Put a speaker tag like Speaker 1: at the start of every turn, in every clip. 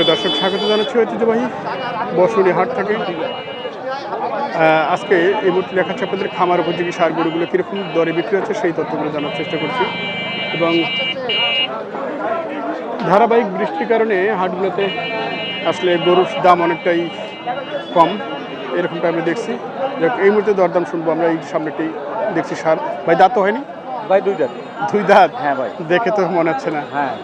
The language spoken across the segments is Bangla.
Speaker 1: সুপ্রিয় দর্শক স্বাগত জানাচ্ছি ঐতিহ্যবাহী বসুনি হাট থেকে। আজকে এই মুহূর্তে দেখাচ্ছে আপনাদের খামার উপযোগী সার গরুগুলো কীরকম দরে বিক্রি হচ্ছে সেই তথ্যগুলো জানার চেষ্টা করছি। এবং ধারাবাহিক বৃষ্টির কারণে হাটগুলোতে আসলে গরুর দাম অনেকটাই কম এরকমটা আমি দেখছি। এই মুহূর্তে দরদাম শুনব আমরা এই সামনেটি দেখছি সার। ভাই দাঁত তো হয়নি?
Speaker 2: ভাই দুই দাঁত।
Speaker 1: দুই দাঁত?
Speaker 2: হ্যাঁ ভাই।
Speaker 1: দেখে তো মনে হচ্ছে না।
Speaker 2: হ্যাঁ।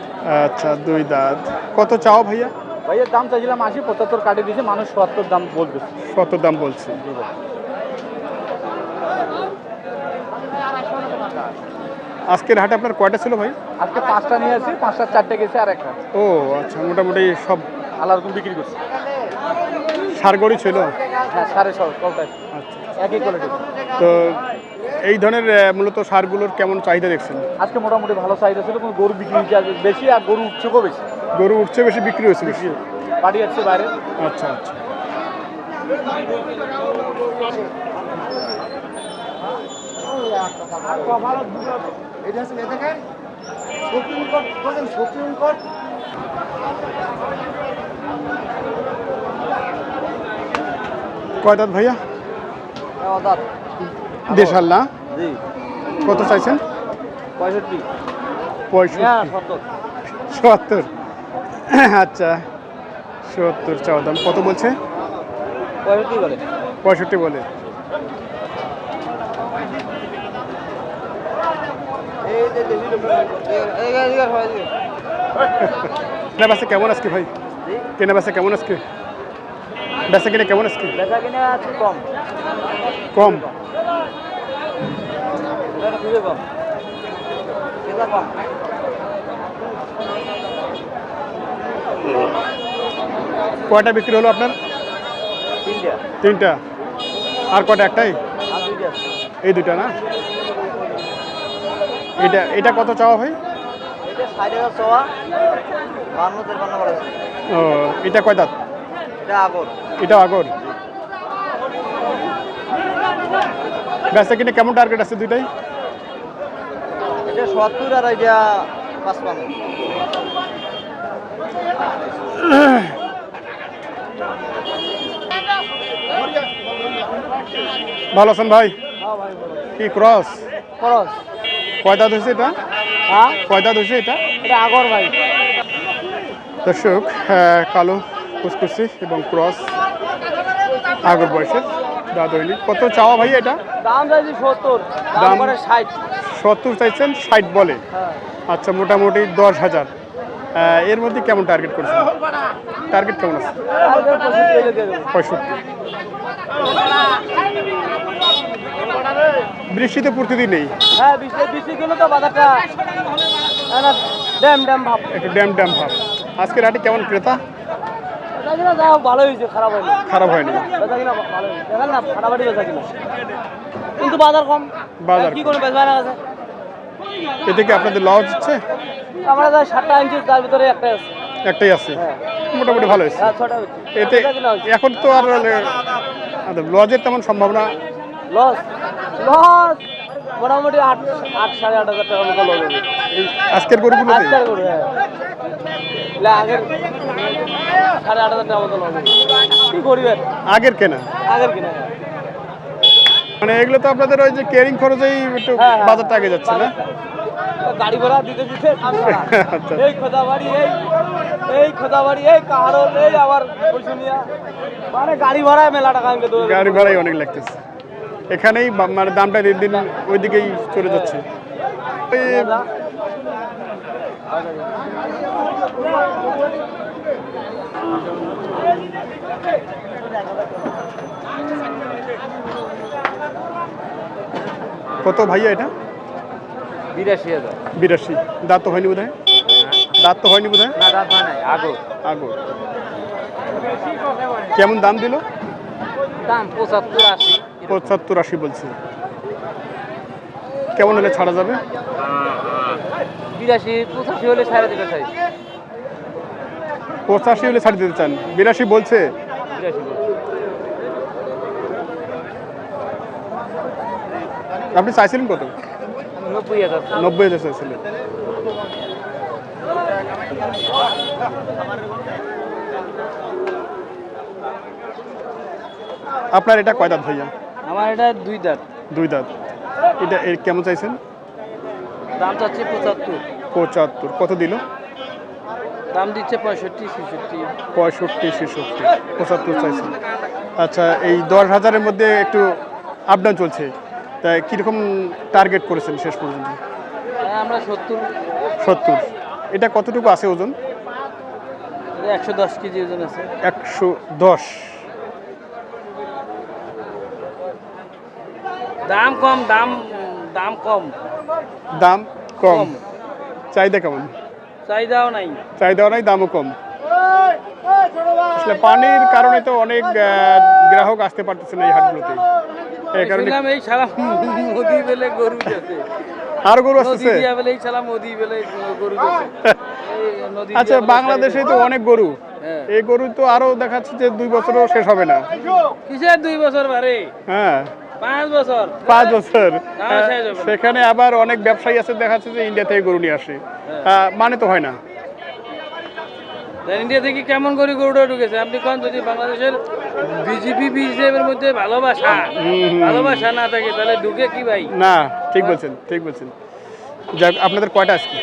Speaker 1: আচ্ছা দুই দাঁত। কত চাও ভাইয়া?
Speaker 2: ভাইয়ের দাম চাইছিলাম আশি পঁচাত্তর কাটে দিয়েছে মানুষ সত্তর দাম বলবে।
Speaker 1: কত দাম বলছে। আজকের হাটে আপনার কয়টা ছিল ভাই?
Speaker 2: আজকে পাঁচটা নিয়ে আসি পাঁচটা চারটে গেছে আর একটা।
Speaker 1: ও আচ্ছা মোটামুটি সব
Speaker 2: আলাদা রকম বিক্রি করছে।
Speaker 1: সারগড়ি ছিল?
Speaker 2: হ্যাঁ সাড়ে কটায়
Speaker 1: আচ্ছা।
Speaker 2: একই কোয়ালিটি
Speaker 1: তো এই ধরনের মূলত সারগুলোর কেমন চাহিদা দেখছেন?
Speaker 2: আজকে মোটামুটি ভালো চাহিদা ছিল কিন্তু গরু বিক্রি হয়েছে বেশি আর গরু উঠছেও বেশি।
Speaker 1: গরু উঠছে বেশি বিক্রি হয়েছে বেশি?
Speaker 2: বাড়ি যাচ্ছে বাইরে।
Speaker 1: আচ্ছা আচ্ছা।
Speaker 3: এটা আছে এটা সুপ্রিম কোর্ট বলেন সুপ্রিম কোর্ট
Speaker 1: কয় দাঁত ভাইয়া?
Speaker 2: দাঁত?
Speaker 1: দেশাল না কত চাইছেন?
Speaker 2: পঁয়ষট্টি। হ্যাঁ সত্তর।
Speaker 1: আচ্ছা সত্তর চাওয়া দাম। কত বলছে?
Speaker 2: পঁয়ষট্টি বলে।
Speaker 1: পঁয়ষট্টি বলে।
Speaker 2: এই
Speaker 1: কেনা বেচা কেমন আজকে ভাই? কেনা বেচা কেমন আজকে? বেচা কিনে কেমন আজকে?
Speaker 2: বেচা কিনে কম।
Speaker 1: কম
Speaker 2: এটা খুবই কম এটা কম
Speaker 1: কয়টা বিক্রি হলো আপনার?
Speaker 2: তিনটা।
Speaker 1: আর কয়টা একটাই? এই দুটা না? এটা এটা কত চাওয়া ভাই। ও এটা কয় দাঁত?
Speaker 2: এটা আগর।
Speaker 1: বেচা কিনে কেমন টার্গেট আছে দুইটাই?
Speaker 2: এটা সত্তর আর এটা পাঁচপান্ন।
Speaker 1: ভালো আছেন ভাই? কি ক্রস?
Speaker 2: খরচ
Speaker 1: কয় দাঁত হয়েছে এটা?
Speaker 2: হ্যাঁ?
Speaker 1: কয় দাঁত হয়েছে এটা?
Speaker 2: এটা আগর ভাই।
Speaker 1: দর্শক আহ, কালো কুসকুসি এবং ক্রস আগর বয়সের হয়নি কত চাওয়া ভাই এটা?
Speaker 2: দাম চাইছি সত্তর দাম? ষাট।
Speaker 1: সত্তর চাইছেন ষাট বলে।
Speaker 2: হ্যাঁ
Speaker 1: আচ্ছা মোটামুটি দশ হাজার। এর মধ্যে কেমন টার্গেট করছেন? টার্গেট কেমন আছে? পঁয়ষট্টি। বৃষ্টিতে প্রতিদিন নেই
Speaker 2: হ্যাঁ বৃষ্টি তো ড্যাম ড্যাম ভাব।
Speaker 1: একটু ড্যাম ড্যাম ভাব। আজকের হাটে কেমন ক্রেতা?
Speaker 2: ভালো হয়েছে খারাপ হয়নি।
Speaker 1: খারাপ হয়নি।
Speaker 2: বেচা কিনা ভালো দেখেন না ফাটাফাটি বেচা কিনা কিন্তু বাজার কম।
Speaker 1: বাজার
Speaker 2: কি করে বেচবা না আছে?
Speaker 1: এতে কি আপনাদের লস হচ্ছে?
Speaker 2: আমরা যা সাতটা আনছি তার ভিতরে একটা আছে।
Speaker 1: একটাই আছে?
Speaker 2: হ্যাঁ।
Speaker 1: মোটামুটি ভালো হয়েছে।
Speaker 2: হ্যাঁ
Speaker 1: এতে
Speaker 2: হয়েছে।
Speaker 1: এখন তো আর লজের তেমন সম্ভাবনা
Speaker 2: লস। লস। মোটামুটি আট আট সাড়ে আট হাজার মতো লস হবে
Speaker 1: এই আজকের
Speaker 2: আটটার হ্যাঁ। আগের সাড়ে আট হাজার টাকার মতো কি করিবেন
Speaker 1: আগের কেনা?
Speaker 2: আগের কিনা।
Speaker 1: মানে এগুলো তো আপনাদের ওই যে কেয়ারিং খরচেই একটু
Speaker 2: হ্যাঁ, হ্যাঁ।
Speaker 1: বাজারটা আগে যাচ্ছে না?
Speaker 2: গাড়ি ভাড়া দিতে দিতে
Speaker 1: আচ্ছা।
Speaker 2: এই এই এই এই কাহারল এই আবার মানে গাড়ি ভাড়ায় মেলা টাকা আমাকে
Speaker 1: গাড়ি ভাড়াই অনেক লাগতেছে। এখানেই মানে দামটা দিন দিন ওইদিকেই চলে যাচ্ছে। কত ভাইয়া এটা?
Speaker 2: বিরাশি হাজার।
Speaker 1: বিরাশি। দাঁত তো হয়নি বোধ দাঁত তো হয়নি বোধ
Speaker 2: না দাঁত হয় নাই আগো।
Speaker 1: আগো। কেমন দাম দিল?
Speaker 2: দাম পঁচাত্তর আশি।
Speaker 1: পঁচাত্তর আশি বলছে। কেমন হলে ছাড়া যাবে?
Speaker 2: বিরাশি পঁচাশি হলে
Speaker 1: পঁচাশি হলে ছাড়ি দিতে চান। বিরাশি বলছে। আপনি চাইছিলেন কত?
Speaker 2: নব্বই হাজার।
Speaker 1: চাইছিলেন। আপনার এটা কয় দাঁত ভাইয়া?
Speaker 2: আমার এটা দুই দাঁত।
Speaker 1: দুই দাঁত। এটা কেমন চাইছেন?
Speaker 2: দাম চাচ্ছি পঁচাত্তর।
Speaker 1: পঁচাত্তর কত দিল?
Speaker 2: দাম দিচ্ছে পঁয়ষট্টি ছেষট্টি।
Speaker 1: পঁয়ষট্টি ছেষট্টি। পঁচাত্তর চাইছেন আচ্ছা এই দশ হাজারের মধ্যে একটু আপ ডাউন চলছে। তাই কীরকম টার্গেট করেছেন শেষ পর্যন্ত?
Speaker 2: হ্যাঁ, আমরা সত্তর।
Speaker 1: সত্তর। এটা কতটুকু আছে ওজন?
Speaker 2: একশো দশ কেজি ওজন আছে।
Speaker 1: একশো দশ।
Speaker 2: দাম কম দাম দাম কম।
Speaker 1: দাম কম। চাহিদা কেমন?
Speaker 2: চাহিদাও নাই।
Speaker 1: চাহিদাও নাই দামও কম। আসলে পানির কারণে তো অনেক গ্রাহক আসতে পারতেছে না এই হাটগুলোতে। এই কারণে
Speaker 2: এই সালাম মোদি বেলে গরু যাচ্ছে
Speaker 1: আর গরু
Speaker 2: এই বেলে যাচ্ছে দিয়া
Speaker 1: আচ্ছা বাংলাদেশে তো অনেক গরু।
Speaker 2: হ্যাঁ।
Speaker 1: এই গরু তো আরও দেখাচ্ছে যে দুই বছরও শেষ হবে না।
Speaker 2: কিসের দুই বছর বারে?
Speaker 1: হ্যাঁ।
Speaker 2: পাঁচ বছর।
Speaker 1: সেখানে আবার অনেক ব্যবসায়ী আছে দেখাচ্ছে যে ইন্ডিয়া থেকে গরু নিয়ে আসে। মানে তো হয় না।
Speaker 2: ইন্ডিয়া থেকে কেমন করে গরুটা ঢুকেছে? আপনি কোন যদি বাংলাদেশের বিজেপি বিজেপির মধ্যে ভালোবাসা ভালোবাসা না থাকে তাহলে ঢুকে কি ভাই?
Speaker 1: না ঠিক বলছেন ঠিক বলছেন। যাক আপনাদের কয়টা আজকে?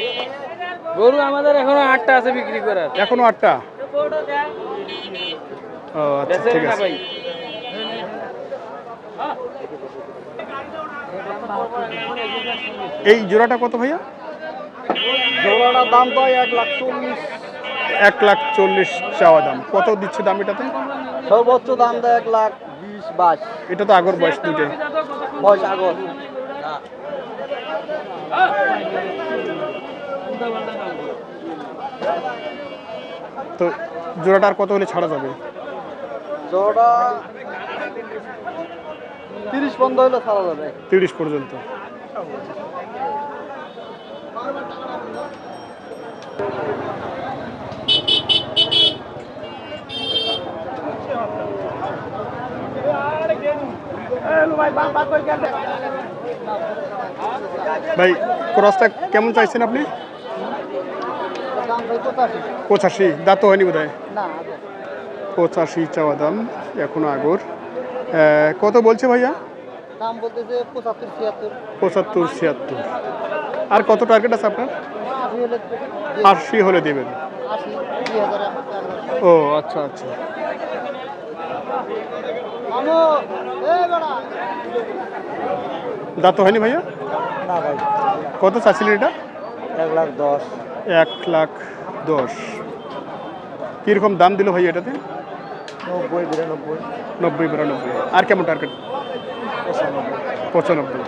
Speaker 2: গরু আমাদের এখনও আটটা আছে বিক্রি করার।
Speaker 1: এখনও আটটা? ও আচ্ছা ঠিক আছে। এই জোড়াটা কত ভাইয়া?
Speaker 2: জোড়াটার দাম তো এক লাখ চল্লিশ।
Speaker 1: এক লাখ চল্লিশ চাওয়া দাম। কত দিচ্ছে দাম এটাতে?
Speaker 2: সর্বোচ্চ দাম দেয় এক লাখ বিশ বাইশ।
Speaker 1: এটা তো আগর বয়স দুইটাই
Speaker 2: বয়স আগর।
Speaker 1: তো জোড়াটা আর কত হলে ছাড়া যাবে?
Speaker 2: জোড়া তিরিশ হলে ছাড়া যাবে।
Speaker 1: তিরিশ পর্যন্ত। ভাই ক্রসটা কেমন চাইছেন আপনি?
Speaker 2: পঁচাশি।
Speaker 1: দাঁত তো হয়নি বোধ হয় পঁচাশি চাওয়া দাম এখনও আগর। কত বলছে ভাইয়া?
Speaker 2: দাম বলতেছে পঁচাত্তর ছিয়াত্তর।
Speaker 1: পঁচাত্তর ছিয়াত্তর। আর কত টার্গেট আছে আপনার?
Speaker 2: আশি হলে
Speaker 1: দেবেন। ও আচ্ছা আচ্ছা।
Speaker 2: আমো এ বেড়া।
Speaker 1: দাঁত হয়নি ভাইয়া?
Speaker 2: না ভাই।
Speaker 1: কত চাচ্ছিলেন এটা?
Speaker 2: এক লাখ দশ।
Speaker 1: এক লাখ দশ। কীরকম দাম দিল ভাই এটাতে?
Speaker 2: নব্বই বিরানব্বই।
Speaker 1: নব্বই বিরানব্বই। আর কেমন টার্গেট
Speaker 2: পঁচানব্বই।
Speaker 1: পঁচানব্বই।